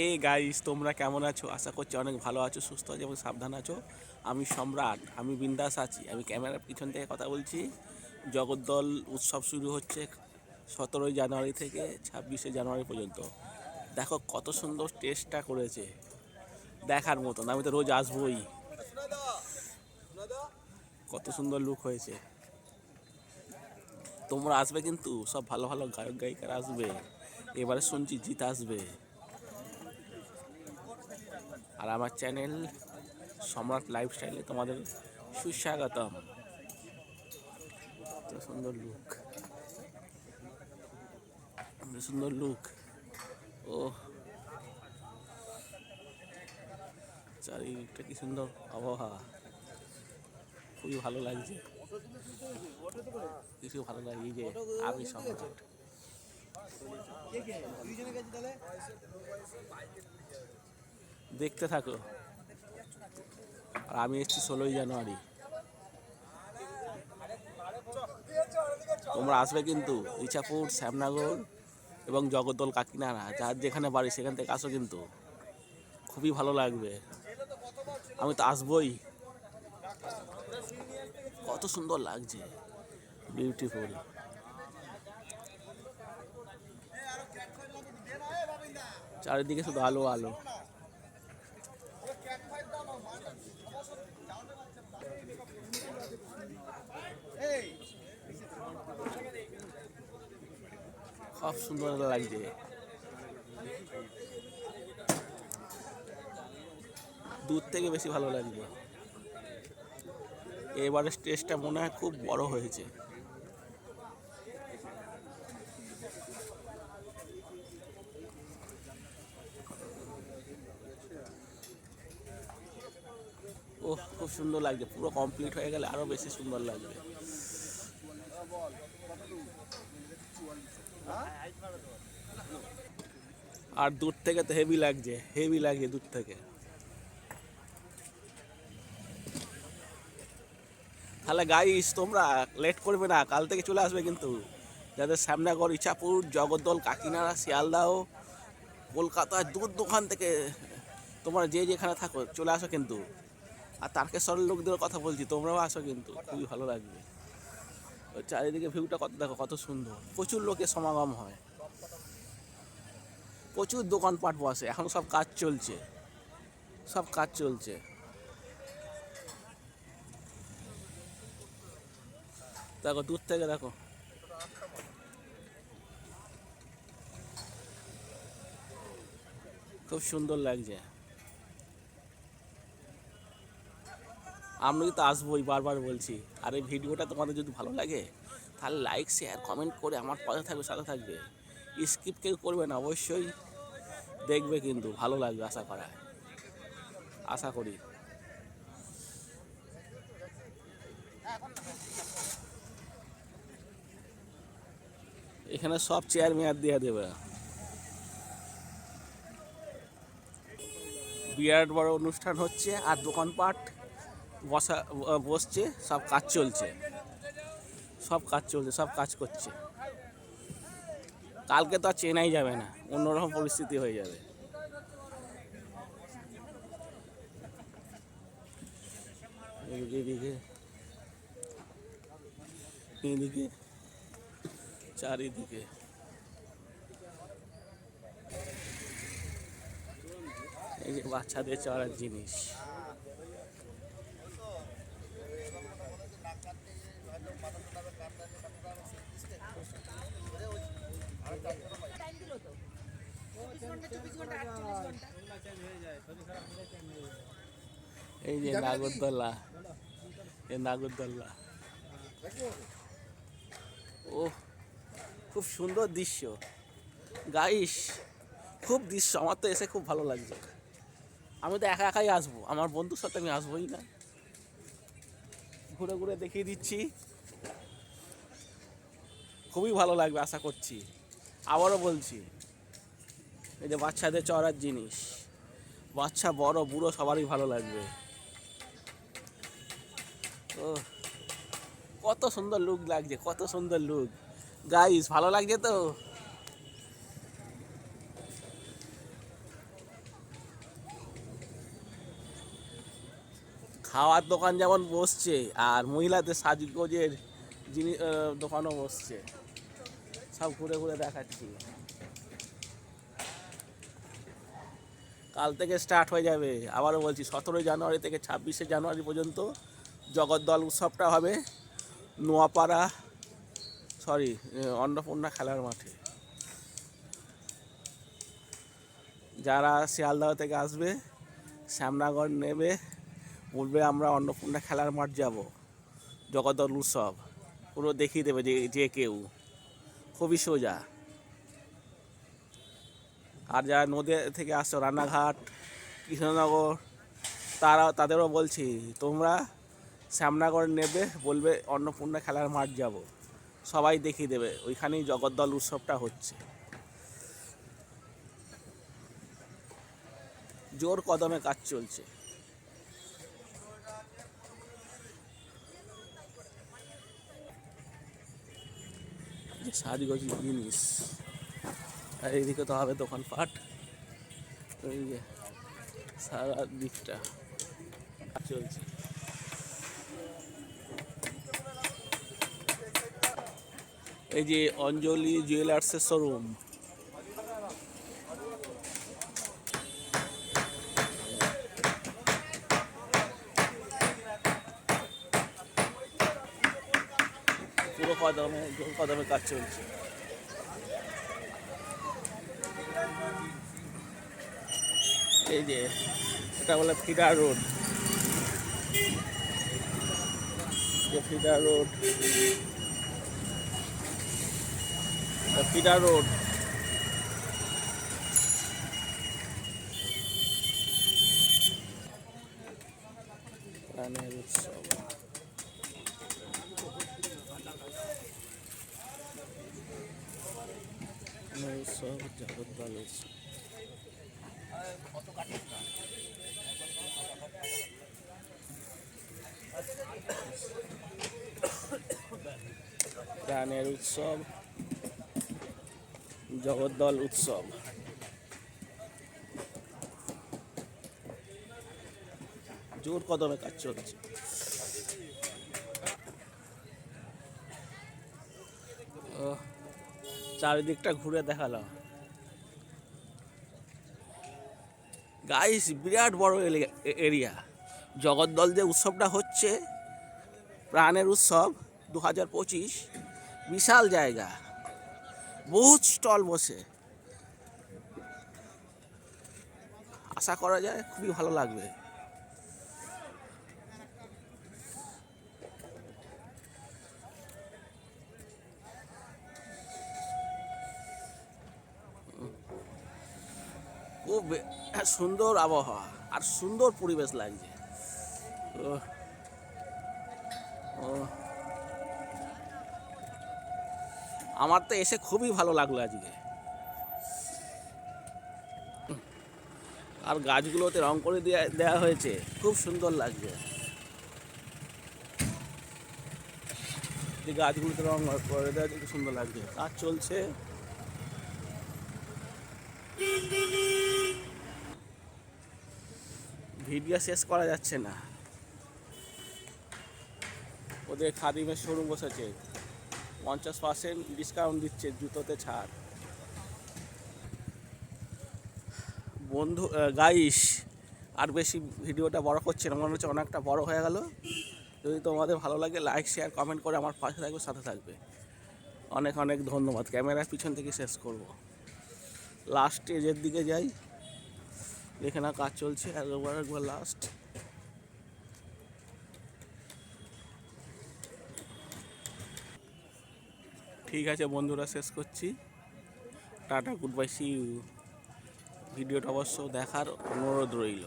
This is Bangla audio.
হে গাইস তোমরা কেমন আছো? আশা করছি অনেক ভালো আছো, সুস্থ আছো এবং সাবধান আছো। আমি সম্রাট, আমি বিন্দাস আছি। আমি ক্যামেরার পিছন থেকে কথা বলছি। জগদ্দল উৎসব শুরু হচ্ছে সতেরোই জানুয়ারি থেকে ছাব্বিশে জানুয়ারি পর্যন্ত। দেখো কত সুন্দর টেস্টটা করেছে। দেখার মতন, আমি তো রোজ আসবোই। কত সুন্দর লুক হয়েছে। তোমরা আসবে কিন্তু, সব ভালো ভালো গায়ক গায়িকারা আসবে। এবারে শুনছি জিত আসবে। আর আমার চ্যানেল সম্রাট লাইফস্টাইলে তোমাদের সুস্বাগতম। সুন্দর লুক সুন্দর লুক ও চারিদিকটা কি সুন্দর আবহাওয়া। খুবই ভালো লাগছে। কিছু ভালো লাগে যে আমি সম্রাট। দেখতে থাকো। আর আমি এসেছি ষোলোই জানুয়ারি। তোমরা আসবে কিন্তু ইছাপুর, শ্যামনগর এবং জগদ্দল কাকিনাড়া। যার যেখানে বাড়ি সেখান থেকে আসো কিন্তু। খুবই ভালো লাগবে। আমি তো আসবই। কত সুন্দর লাগছে। বিউটিফুল চারিদিকে শুধু আলো আলো। খুব সুন্দর লাগছে। দূর থেকে বেশি ভালো লাগবে এবারে স্টেজটা মনে হয় খুব বড় হয়েছে। ও খুব সুন্দর লাগছে। পুরো কমপ্লিট হয়ে গেলে আরও বেশি সুন্দর লাগবে। আর দূর থেকে তো হেভি লাগছে হেভি লাগছে দূর থেকে। তাহলে গাইস তোমরা লেট করবে না, কাল থেকে চলে আসবে কিন্তু। যাদের শ্যামনগর, ইছাপুর, জগদ্দল, কাকিনাড়া, শিয়ালদাহ কলকাতা দূর দোকান থেকে তোমরা যে যেখানে থাকো, চলে আসো কিন্তু। আর তারকেশ্বরের লোকদের কথা বলছি, তোমরাও আসো কিন্তু, খুবই ভালো লাগবে। চারিদিকে ভিউটা কত দেখো কত সুন্দর। প্রচুর লোকের সমাগম হয়। প্রচুর দোকানপাট বসে। এখন সব কাজ চলছে। সব কাজ চলছে। দেখো, দূর থেকে দেখো। খুব সুন্দর লাগছে। আমি তো আসবোই, বারবার বলছি। আর এই ভিডিওটা তোমাদের যদি ভালো লাগে, তাহলে লাইক শেয়ার কমেন্ট করে আমার পাশে থাকবে, সাথে থাকবে। স্কিপ কেউ করবে না, অবশ্যই দেখবে কিন্তু, ভালো লাগবে আশা করা। আশা করি। এখানে সব চেয়ার মেয়ার দিয়ে দেবে। বিরাট বড় অনুষ্ঠান হচ্ছে আর দোকানপাট। বসা বসছে, সব কাজ চলছে। সব কাজ চলছে, সব কাজ করছে। কালকে তো আর চেনাই যাবে না, অন্যরকম পরিস্থিতি হয়ে যাবে। এদিকে এদিকে, চারিদিকে। এই যে বাচ্চাদের চড়ার জিনিস। এই যে নাগরদোল্লা এই নাগরদোল্লা ও খুব সুন্দর দৃশ্য। গাইস খুব দৃশ্য, আমার তো এসে খুব ভালো লাগছে। আমি তো একা একাই আসব, আমার বন্ধুর সাথে আমি আসবোই না। ঘুরে ঘুরে দেখিয়ে দিচ্ছি। খুবই ভালো লাগবে, আশা করছি। আবারও বলছি এই যে বাচ্চাদের চড়ার জিনিস। বাচ্চা, বড়, বুড়ো, সবারই ভালো লাগবে। ও কত সুন্দর লুক লাগছে, কত সুন্দর লুক গাইস ভালো লাগছে তো? খাওয়ার দোকান যেমন বসছে, আর মহিলাদের সাজগোজের জিনিস দোকানও বসছে। সব ঘুরে ঘুরে দেখাচ্ছি। কাল থেকে স্টার্ট হয়ে যাবে। আবারও বলছি, সতেরোই জানুয়ারি থেকে ছাব্বিশে জানুয়ারি পর্যন্ত জগদ্দল উৎসবটা হবে নোয়াপাড়া সরি অন্নপূর্ণা খেলার মাঠে। যারা শিয়ালদহ থেকে আসবে, শ্যামনগর নেবে, বলবে আমরা অন্নপূর্ণা খেলার মাঠ যাব জগদ্দল উৎসব। পুরো দেখিয়ে দেবে যে যে কেউ। খুবই সোজা। আর যারা নদী থেকে আসছো, রান্নাঘাট, কৃষ্ণনগর, তারা, তাদেরও বলছি, তোমরা শ্যামনগর নেবে, বলবে অন্নপূর্ণা খেলার মাঠ যাব। সবাই দেখিয়ে দেবে, ওইখানেই জগদ্দল উৎসবটা হচ্ছে। জোর কদমে কাজ চলছে। সাজগোজ জিনিস। আর এইদিকে তো হবে দোকানপাট। ওই যে সারা দিকটা চলছে। এই যে অঞ্জলি জুয়েলার্সের শোরুম। পুরো কদমে কদমে কাজ চলছে। এই যে, এটা বলে ফিডার রোড। যে ফিডার রোড। Feeder road. প্রাণের উৎসব। উৎসব জগদ্দল উৎসব। প্রাণের উৎসব জগদ্দল উৎসব। জোর কদমে কাজ চলছে। চারিদিকটা ঘুরে দেখালাম। গাইস বিরাট বড় এরিয়া জগদ্দল যে উৎসবটা হচ্ছে, প্রাণের উৎসব দু হাজার পঁচিশ, বিশাল জায়গা। বহুত স্টল বসে। আশা করা যায় খুবই ভালো লাগবে। খুব সুন্দর আবহাওয়া আর সুন্দর পরিবেশ লাগছে। ও আমার তো এসে খুবই ভালো লাগল আজকে। আর গাছগুলোতে রং করে দেওয়া হয়েছে, খুব সুন্দর লাগছে। গাছগুলোতে রং করে দেওয়া খুব সুন্দর লাগছে। কাজ চলছে। ভিডিও শেষ করা যাচ্ছে না। ওদের খাদিমের শোরুম বসেছে। পঞ্চাশ পার্সেন্ট ডিসকাউন্ট দিচ্ছে জুতোতে ছাড়। বন্ধু গাইস আর বেশি ভিডিওটা বড় করছে না, মনে হচ্ছে অনেকটা বড় হয়ে গেল। যদি তোমাদের ভালো লাগে লাইক শেয়ার কমেন্ট করে আমার পাশে থাকবে, সাথে থাকবে। অনেক অনেক ধন্যবাদ। ক্যামেরার পিছন থেকে শেষ করব। লাস্ট স্টেজের দিকে যাই। এখানে কাজ চলছে একবার একবার লাস্ট ঠিক আছে বন্ধুরা, শেষ করছি। Tata good bye see you ভিডিওটা অবশ্য দেখার অনুরোধ রইল।